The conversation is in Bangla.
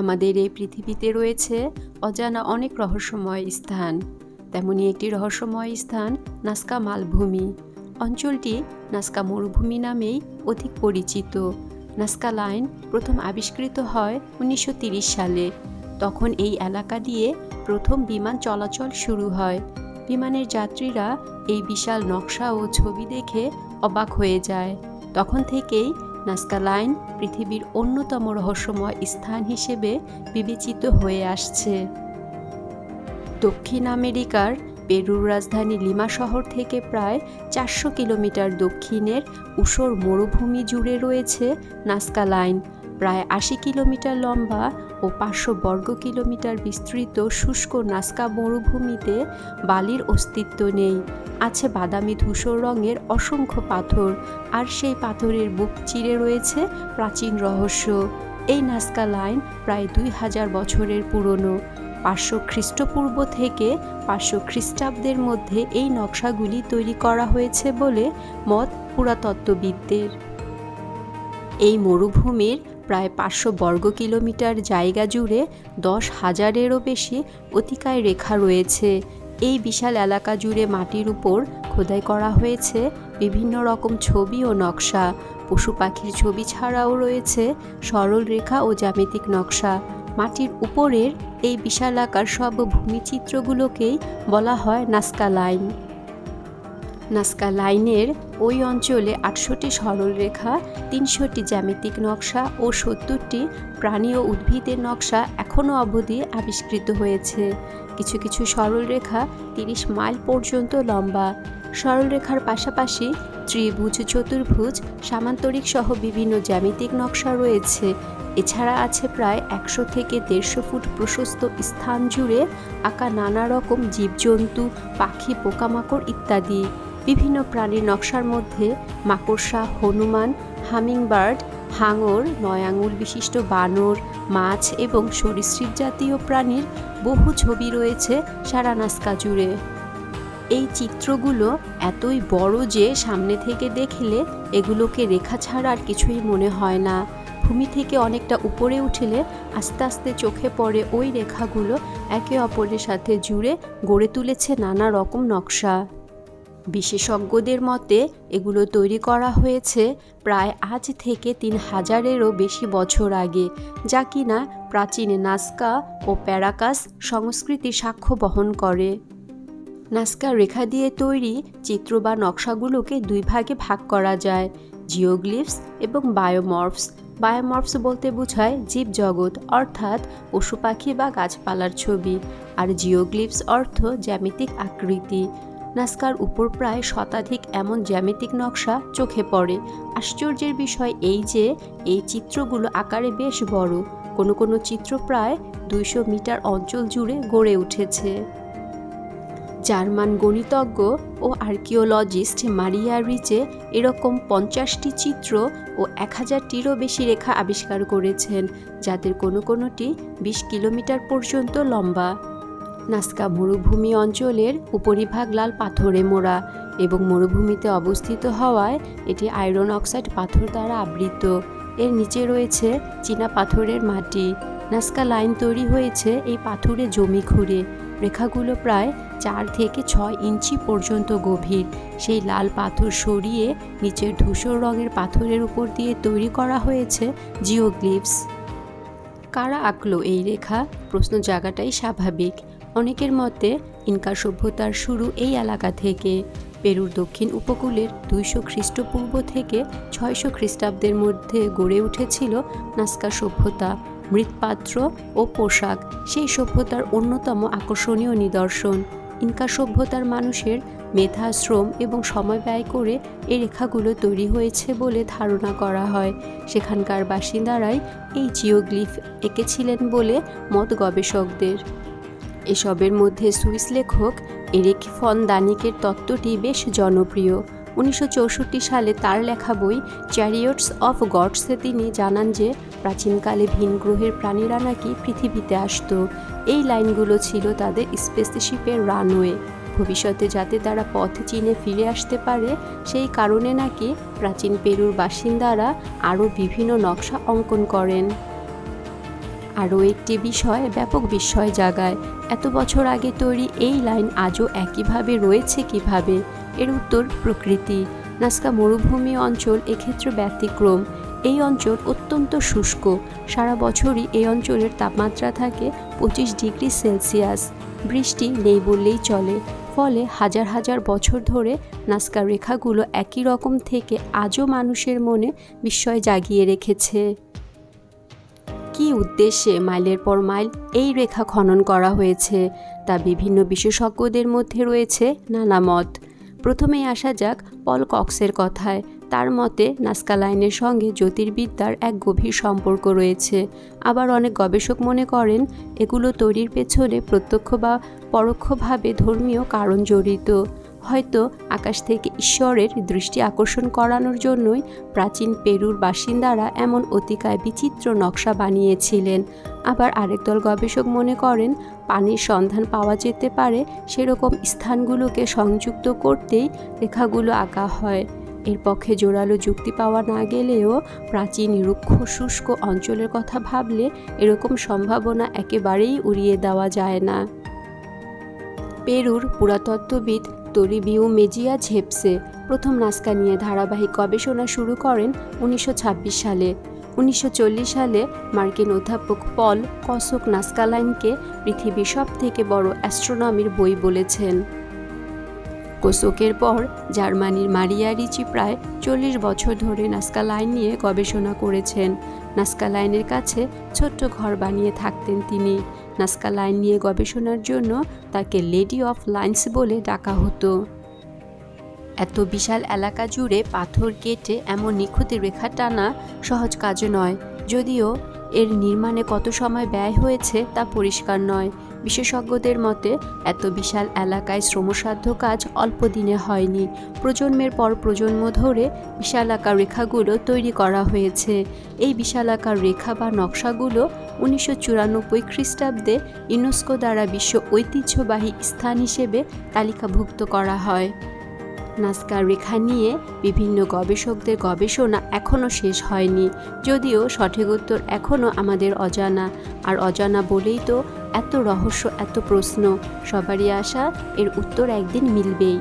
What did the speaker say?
আমাদের এই পৃথিবীতে রয়েছে অজানা অনেক রহস্যময় স্থান। তেমনি একটি রহস্যময় স্থান নাস্কা মালভূমি। অঞ্চলটি নাস্কা মরুভূমি নামেই অধিক পরিচিত। নাস্কা লাইন প্রথম আবিষ্কৃত হয় উনিশশো সালে। তখন এই এলাকা দিয়ে প্রথম বিমান চলাচল শুরু হয়। বিমানের যাত্রীরা এই বিশাল নকশা ও ছবি দেখে অবাক হয়ে যায়। তখন থেকেই নাস্কা লাইন পৃথিবীর অন্যতম রহস্যময় স্থান হিসেবে বিবেচিত হয়ে আসছে। দক্ষিণ আমেরিকার পেরুর রাজধানী লিমা শহর থেকে প্রায় চারশো কিলোমিটার দক্ষিণের উষর মরুভূমি জুড়ে রয়েছে নাস্কা লাইন। প্রায় আশি কিলোমিটার লম্বা ও পাঁচশো বর্গ কিলোমিটার বিস্তৃত শুষ্ক নাস্কা মরুভূমিতে বালির অস্তিত্ব নেই। আছে বাদামি ধূসর রঙের অসংখ্য পাথর, আর সেই পাথরের বুক চিরে রয়েছে প্রাচীন রহস্য। এই নাস্কা লাইন প্রায় দুই হাজার বছরের পুরনো। পাঁচশো খ্রিস্টপূর্ব থেকে পাঁচশো খ্রিস্টাব্দের মধ্যে এই নকশাগুলি তৈরি করা হয়েছে বলে মত পুরাতত্ত্ববিদদের। এই মরুভূমির প্রায় পাঁচশো বর্গ কিলোমিটার জায়গা জুড়ে দশ হাজারেরও বেশি অতিকায় রেখা রয়েছে। এই বিশাল এলাকা জুড়ে মাটির উপর খোদাই করা হয়েছে বিভিন্ন রকম ছবি ও নকশা। পশু পাখির ছবি ছাড়াও রয়েছে সরল রেখা ও জ্যামিতিক নকশা। মাটির উপরের এই বিশালাকার সব ভূমিচিত্রগুলোকেই বলা হয় নাস্কা লাইন নাস্কা লাইনের ওই অঞ্চলে আটশোটি সরলরেখা তিনশোটি জ্যামিতিক নকশা ও সত্তরটি প্রাণী ও উদ্ভিদের নকশা এখনও অবধি আবিষ্কৃত হয়েছে। কিছু কিছু সরলরেখা তিরিশ মাইল পর্যন্ত লম্বা। সরলরেখার পাশাপাশি ত্রিভুজ, চতুর্ভুজ, সামান্তরিক সহ বিভিন্ন জ্যামিতিক নকশা রয়েছে। এছাড়া আছে প্রায় একশো থেকে দেড়শো ফুট প্রশস্ত স্থান জুড়ে আঁকা নানা রকম জীবজন্তু, পাখি, পোকামাকড় ইত্যাদি। বিভিন্ন প্রাণীর নকশার মধ্যে মাকড়সা, হনুমান, হামিংবার্ড, হাঙর নয় আঙুল বিশিষ্ট বানর, মাছ এবং সরীসৃপ জাতীয় প্রাণীর বহু ছবি রয়েছে সারা নাস্কা জুড়ে এই চিত্রগুলো এতই বড় যে সামনে থেকে দেখলে এগুলোকে রেখা ছাড়া আর কিছুই মনে হয় না। ভূমি থেকে অনেকটা উপরে উঠলে আস্তে আস্তে চোখে পড়ে ওই রেখাগুলো একে অপরের সাথে জুড়ে গড়ে তুলেছে নানা রকম নকশা। বিশেষজ্ঞদের মতে, এগুলো তৈরি করা হয়েছে প্রায় আজ থেকে তিন হাজারেরও বেশি বছর আগে, যা কিনা প্রাচীন নাস্কা ও প্যারাকাস সংস্কৃতি সাক্ষ্য বহন করে। নাস্কা রেখা দিয়ে তৈরি চিত্র বা নকশাগুলোকে দুই ভাগে ভাগ করা যায়, জিওগ্লিফস এবং বায়োমর্ফস। বায়োমর্ফস বলতে বোঝায় জীবজগৎ, অর্থাৎ পশু পাখি বা গাছপালার ছবি, আর জিওগ্লিফস অর্থ জ্যামিতিক আকৃতি। নাস্কার উপর প্রায় শতাধিক এমন জ্যামিতিক নকশা চোখে পড়ে। আশ্চর্যের বিষয় এই যে, এই চিত্রগুলো আকারে বেশ বড়। কোনো কোনো চিত্র প্রায় দুইশো মিটার অঞ্চল জুড়ে গড়ে উঠেছে। জার্মান গণিতজ্ঞ ও আর্কিওলজিস্ট মারিয়া রিচে এরকম পঞ্চাশটি চিত্র ও এক হাজারটিরও বেশি রেখা আবিষ্কার করেছেন, যাদের কোনো কোনোটি বিশ কিলোমিটার পর্যন্ত লম্বা। নাস্কা মরুভূমি অঞ্চলের উপরিভাগ লাল পাথরে মোড়া এবং মরুভূমিতে অবস্থিত হওয়ায় এটি আয়রন অক্সাইড পাথর দ্বারা আবৃত। এর নিচে রয়েছে চীনা পাথরের মাটি। নাস্কা লাইন তৈরি হয়েছে এই পাথুরে জমি খুঁড়ে। রেখাগুলো প্রায় চার থেকে ছয় ইঞ্চি পর্যন্ত গভীর। সেই লাল পাথর সরিয়ে নিচের ধূসর রঙের পাথরের উপর দিয়ে তৈরি করা হয়েছে জিওগ্লিপস কারা আঁকলো এই রেখা? প্রশ্ন জায়গাটাই স্বাভাবিক। অনেকের মতে ইনকা সভ্যতার শুরু এই এলাকা থেকে। পেরুর দক্ষিণ উপকূলের দুইশো খ্রিস্টপূর্ব থেকে ছয়শো খ্রিস্টাব্দের মধ্যে গড়ে উঠেছিল নাস্কা সভ্যতা, মৃৎপাত্র ও পোশাক, সেই সভ্যতার অন্যতম আকর্ষণীয় নিদর্শন। ইনকা সভ্যতার মানুষের মেধা, শ্রম এবং সময় ব্যয় করে এই রেখাগুলো তৈরি হয়েছে বলে ধারণা করা হয়। সেখানকার বাসিন্দারাই এই জিওগ্লিফ এঁকেছিলেন বলে মত গবেষকদের। এসবের মধ্যে সুইস লেখক এরিক ফন দানিকের তত্ত্বটি বেশ জনপ্রিয়। উনিশশো চৌষট্টি সালে তার লেখা বই চ্যারিয়টস অফ গডসে তিনি জানান যে, প্রাচীনকালে ভিন গ্রহের প্রাণীরা নাকি পৃথিবীতে আসতো। এই লাইনগুলো ছিল তাদের স্পেসশিপের রানওয়ে। ভবিষ্যতে যাতে তারা পথ চিনে ফিরে আসতে পারে, সেই কারণে নাকি প্রাচীন পেরুর বাসিন্দারা আরও বিভিন্ন নকশা অঙ্কন করেন। আরও একটি বিষয় ব্যাপক বিস্ময় জাগায়। এত বছর আগে তৈরি এই লাইন আজও একইভাবে রয়েছে কীভাবে? এর উত্তর, প্রকৃতি। নাস্কা মরুভূমি অঞ্চল এক্ষেত্রে ব্যতিক্রম। এই অঞ্চল অত্যন্ত শুষ্ক। সারা বছরই এই অঞ্চলের তাপমাত্রা থাকে পঁচিশ ডিগ্রি সেলসিয়াস। বৃষ্টি নেই বললেই চলে। ফলে হাজার হাজার বছর ধরে নাস্কা রেখাগুলো একই রকম থেকে আজও মানুষের মনে বিস্ময় জাগিয়ে রেখেছে। কী উদ্দেশ্যে মাইলের পর মাইল এই রেখা খনন করা হয়েছে তা বিভিন্ন বিশেষজ্ঞদের মধ্যে রয়েছে নানা মত। প্রথমেই আসা যাক পল কক্সের কথায়। তার মতে, নাস্কা লাইনের সঙ্গে জ্যোতির্বিদ্যার এক গভীর সম্পর্ক রয়েছে। আবার অনেক গবেষক মনে করেন, এগুলো তৈরির পেছনে প্রত্যক্ষ বা পরোক্ষভাবে ধর্মীয় কারণ জড়িত। হয়তো আকাশ থেকে ঈশ্বরের দৃষ্টি আকর্ষণ করানোর জন্যই প্রাচীন পেরুর বাসিন্দারা এমন অতিকায় বিচিত্র নকশা বানিয়েছিলেন। আবার আরেক দল গবেষক মনে করেন, পানির সন্ধান পাওয়া যেতে পারে সেরকম স্থানগুলোকে সংযুক্ত করতেই রেখাগুলো আঁকা হয়। এর পক্ষে জোরালো যুক্তি পাওয়া না গেলেও প্রাচীন রুক্ষ শুষ্ক অঞ্চলের কথা ভাবলে এরকম সম্ভাবনা একেবারেই উড়িয়ে দেওয়া যায় না। পেরুর পুরাতত্ত্ববিদ তরিবিউ মেজিয়া ঝেপসে প্রথম নাস্কা নিয়ে ধারাবাহিক গবেষণা শুরু করেন উনিশশো ছাব্বিশ সালে। উনিশশো চল্লিশ সালে মার্কিন অধ্যাপক পল কসক নাস্কালাইনকে পৃথিবীর সব থেকে বড় অ্যাস্ট্রোনমির বই বলেছেন। কোসোকের পর জার্মানির মারিয়া রিচি প্রায় চল্লিশ বছর ধরে নাস্কা লাইন নিয়ে গবেষণা করেছেন। নাস্কা লাইনের কাছে ছোট্ট ঘর বানিয়ে থাকতেন তিনি। নাস্কা লাইন নিয়ে গবেষণার জন্য তাকে লেডি অফ লাইন্স বলে ডাকা হতো। এত বিশাল এলাকা জুড়ে পাথর কেটে এমন নিখুঁত রেখা টানা সহজ কাজ নয়, যদিও এর নির্মাণে কত সময় ব্যয় হয়েছে তা পরিষ্কার নয়। বিশেষজ্ঞদের মতে, এত বিশাল এলাকায় শ্রমসাধ্য কাজ অল্প দিনে হয়নি। প্রজন্মের পর প্রজন্ম ধরে বিশালাকার রেখাগুলো তৈরি করা হয়েছে। এই বিশালাকার রেখা বা নকশাগুলো উনিশশো চুরানব্বই খ্রিস্টাব্দে ইউনেস্কো দ্বারা বিশ্ব ঐতিহ্যবাহী স্থান হিসেবে তালিকাভুক্ত করা হয়। নাস্কার রেখা নিয়ে বিভিন্ন গবেষকদের গবেষণা এখনও শেষ হয়নি। যদিও সঠিক উত্তর এখনও আমাদের অজানা। আর অজানা বলেই তো এত রহস্য এত প্রশ্ন সবারই আশা এর উত্তর একদিন মিলবেই।